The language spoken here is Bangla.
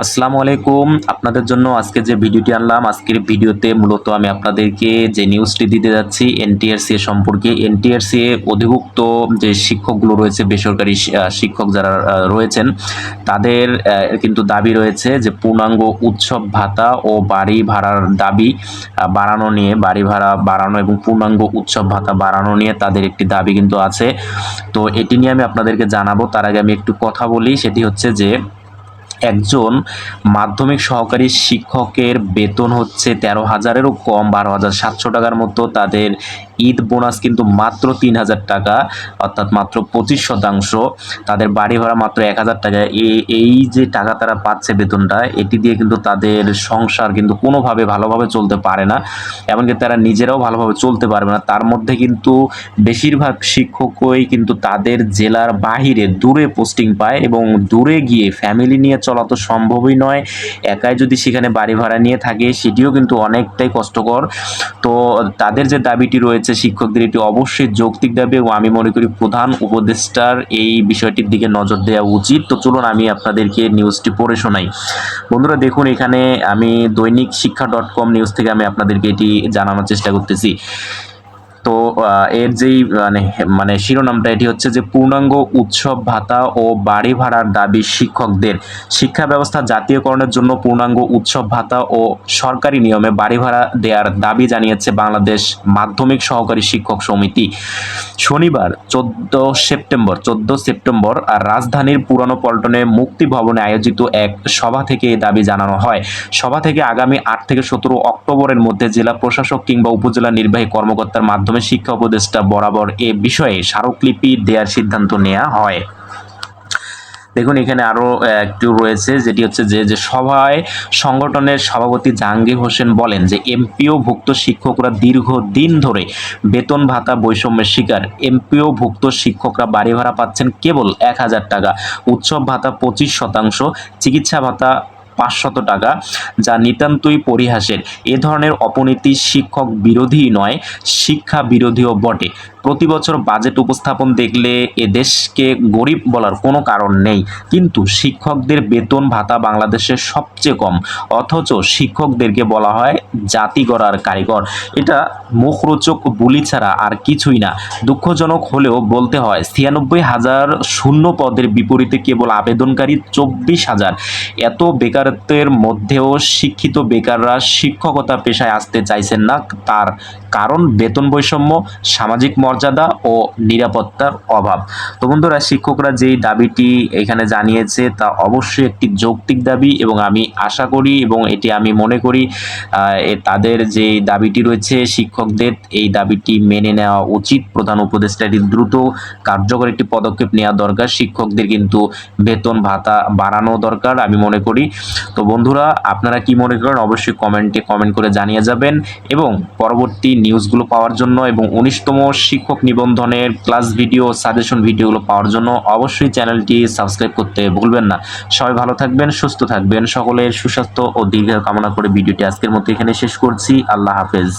আসসালামু আলাইকুম। আপনাদের জন্য আজকে যে ভিডিওটি আনলাম, আজকের ভিডিওতে মূলত আমি আপনাদেরকে যে নিউজটি দিতে যাচ্ছি এনটিআরসি সম্পর্কে। এনটিআরসি অধিভুক্ত যে শিক্ষকগুলো রয়েছে, বেসরকারি শিক্ষক যারা রয়েছেন, তাদের কিন্তু দাবি রয়েছে যে পূর্ণাঙ্গ উৎসব ভাতা ও বাড়ি ভাড়ার দাবি বাড়ানো নিয়ে, বাড়ি ভাড়া বাড়ানো এবং পূর্ণাঙ্গ উৎসব ভাতা বাড়ানো নিয়ে তাদের একটি দাবি কিন্তু আছে। তো এটি নিয়ে আমি আপনাদেরকে জানাব। তার আগে আমি একটু কথা বলি, সেটি হচ্ছে যে একজন মাধ্যমিক সহকারী শিক্ষকের বেতন হচ্ছে তেরো হাজারেরও কম, বারো হাজার সাতশো টাকার মতো। তাদের ঈদ বোনাস কিন্তু মাত্র তিন হাজার টাকা, অর্থাৎ মাত্র পঁচিশ শতাংশ। তাদের বাড়ি ভাড়া মাত্র এক হাজার টাকা। এই- যে টাকা তারা পাচ্ছে বেতনটা, এটি দিয়ে কিন্তু তাদের সংসার কিন্তু কোনোভাবে ভালোভাবে চলতে পারে না। এমনকি তারা নিজেরাও ভালোভাবে চলতে পারবে না। তার মধ্যে কিন্তু বেশিরভাগ শিক্ষকই কিন্তু তাদের জেলার বাহিরে দূরে পোস্টিং পায় এবং দূরে গিয়ে ফ্যামিলি নিয়ে চলা তো সম্ভবই নয়। একাই যদি সেখানে বাড়ি ভাড়া নিয়ে থাকে, সেটিও কিন্তু অনেকটাই কষ্টকর। তো তাদের যে দাবিটি রয়েছে শিক্ষকদের, এটি অবশ্যই যৌক্তিক দাবি এবং আমি মনে করি প্রধান উপদেষ্টার এই বিষয়টির দিকে নজর দেওয়া উচিত। তো চলুন আমি আপনাদেরকে নিউজটি পড়ে শোনাই। বন্ধুরা, দেখুন, এখানে আমি দৈনিক শিক্ষা ডট কম নিউজ থেকে আমি আপনাদেরকে এটি জানানোর চেষ্টা করতেছি। তো এর যেই মানে মানে শিরোনামটা, এটি হচ্ছে যে পূর্ণাঙ্গ উৎসব ভাতা ও বাড়ি ভাড়ার দাবি শিক্ষকদের। শিক্ষা ব্যবস্থা জাতীয়করণের জন্য পূর্ণাঙ্গ উৎসব ভাতা ও সরকারি নিয়মে বাড়ি ভাড়া দেওয়ার দাবি জানিয়েছে বাংলাদেশ মাধ্যমিক সহকারী শিক্ষক সমিতি। শনিবার, চোদ্দ সেপ্টেম্বর চোদ্দ সেপ্টেম্বর আর রাজধানীর পুরানো পল্টনে মুক্তি ভবনে আয়োজিত এক সভা থেকে এই দাবি জানানো হয়। সভা থেকে আগামী আট থেকে সতেরো অক্টোবরের মধ্যে জেলা প্রশাসক কিংবা উপজেলা নির্বাহী কর্মকর্তার মাধ্যমে শিক্ষা উপদেষ্টা বরাবর এ বিষয়ে স্মারকলিপি দেওয়ার সিদ্ধান্ত নেওয়া হয়। দেখুন, এখানে আরও একটু রয়েছে, যেটি হচ্ছে যে যে সভায় সংগঠনের সভাপতি জাহাঙ্গীর হোসেন বলেন যে এমপিও ভুক্ত শিক্ষকরা দীর্ঘ দিন ধরে বেতন ভাতা বৈষম্যের শিকার। এমপিও ভুক্ত শিক্ষকরা বাড়ি ভাড়া পাচ্ছেন কেবল এক হাজার টাকা। উৎসব ভাতা পঁচিশ শতাংশ, চিকিৎসা ভাতা পাঁচশত টাকা যা নিতান্তই পরিহাসের। এ ধরনের অপনীতি শিক্ষক বিরোধী নয় শিক্ষা বিরোধীও বটে। প্রতি বছর বাজেট উপস্থাপন দেখলে এ দেশকে গরিব বলার কোনো কারণ নেই। কিন্তু শিক্ষকদের বেতন ভাতা বাংলাদেশের সবচেয়ে কম। অথচ শিক্ষকদেরকে বলা হয় জাতি গড়ার কারিগর। এটা মুখরোচক বুলি ছাড়া আর কিছুই না। দুঃখজনক হলেও বলতে হয়, ছিয়ানব্বই হাজার শূন্য পদের বিপরীতে কেবল আবেদনকারী চব্বিশ হাজার। এত বেকারত্বের মধ্যেও শিক্ষিত বেকাররা শিক্ষকতা পেশায় আসতে চাইছেন না। তার কারণ বেতন বৈষম্য, সামাজিক মর্যাদা ও নিরাপত্তার অভাব। তো বন্ধুরা, শিক্ষকরা যেই দাবিটি এখানে জানিয়েছে, তা অবশ্যই একটি যৌক্তিক দাবি এবং আমি আশা করি এবং এটি আমি মনে করি তাদের যে দাবিটি রয়েছে, শিক্ষকদের এই দাবিটি মেনে নেওয়া উচিত। প্রধান উপদেষ্টা এটি দ্রুত কার্যকর একটি পদক্ষেপ নেওয়া দরকার। শিক্ষকদের কিন্তু বেতন ভাতা বাড়ানো দরকার, আমি মনে করি। তো বন্ধুরা, আপনারা কি মনে করেন? অবশ্যই কমেন্টে কমেন্ট করে জানিয়ে যাবেন এবং পরবর্তী নিউজগুলো পাওয়ার জন্য এবং উনিশতম শিক্ষক নিবন্ধনের ক্লাস ভিডিও সাজেশন ভিডিওগুলো পাওয়ার জন্য অবশ্যই চ্যানেলটি সাবস্ক্রাইব করতে ভুলবেন না। সবাই ভালো থাকবেন, সুস্থ থাকবেন। সকলের সুস্বাস্থ্য ও দীর্ঘ কামনা করে ভিডিওটি আজকের মতো এখানে শেষ করছি। আল্লাহ হাফেজ।